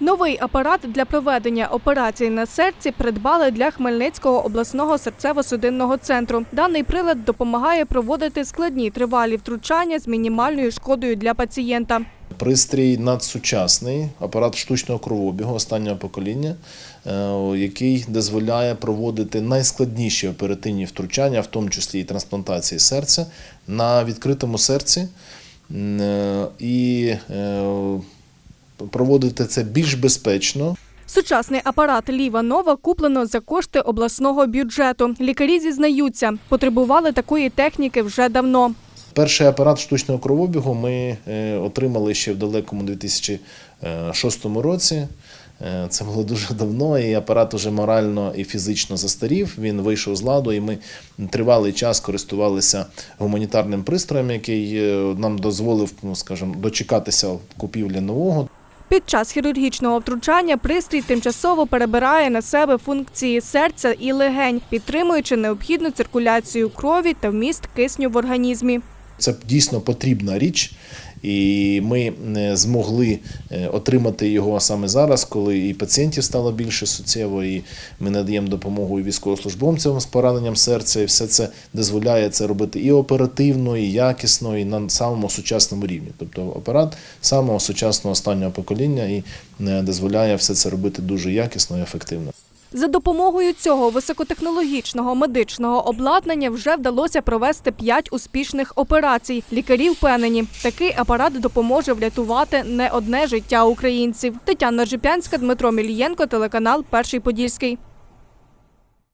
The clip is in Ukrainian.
Новий апарат для проведення операцій на серці придбали для Хмельницького обласного серцево-судинного центру. Даний прилад допомагає проводити складні тривалі втручання з мінімальною шкодою для пацієнта. Пристрій надсучасний, апарат штучного кровообігу останнього покоління, е, який дозволяє проводити найскладніші оперативні втручання, в тому числі і трансплантації серця, на відкритому серці. Е, І е, проводити це більш безпечно, Сучасний апарат Ліва Нова куплено за кошти обласного бюджету. Лікарі зізнаються, потребували такої техніки вже давно. Перший апарат штучного кровообігу ми е, отримали ще в далекому 2006 році. Е, Це було дуже давно, і апарат уже морально і фізично застарів. Він вийшов з ладу, і ми тривалий час користувалися гуманітарним пристроєм, який е, нам дозволив, ну скажімо, дочекатися купівлі нового. Під час хірургічного втручання пристрій тимчасово перебирає на себе функції серця і легень, підтримуючи необхідну циркуляцію крові та вміст кисню в організмі. Це дійсно потрібна річ, і ми е, змогли е, отримати його саме зараз, коли і пацієнтів стало більше суттєво, і ми надаємо допомогу і військовослужбовцям з пораненням серця, і все це дозволяє це робити і оперативно, і якісно, і на самому сучасному рівні. Тобто апарат самого сучасного останнього покоління і е, дозволяє все це робити дуже якісно і ефективно. За допомогою цього високотехнологічного медичного обладнання вже вдалося провести п'ять успішних операцій. Лікарі впевнені, такий апарат допоможе врятувати не одне життя українців. Тетяна Жипянська, Дмитро Мілієнко, телеканал Перший Подільський.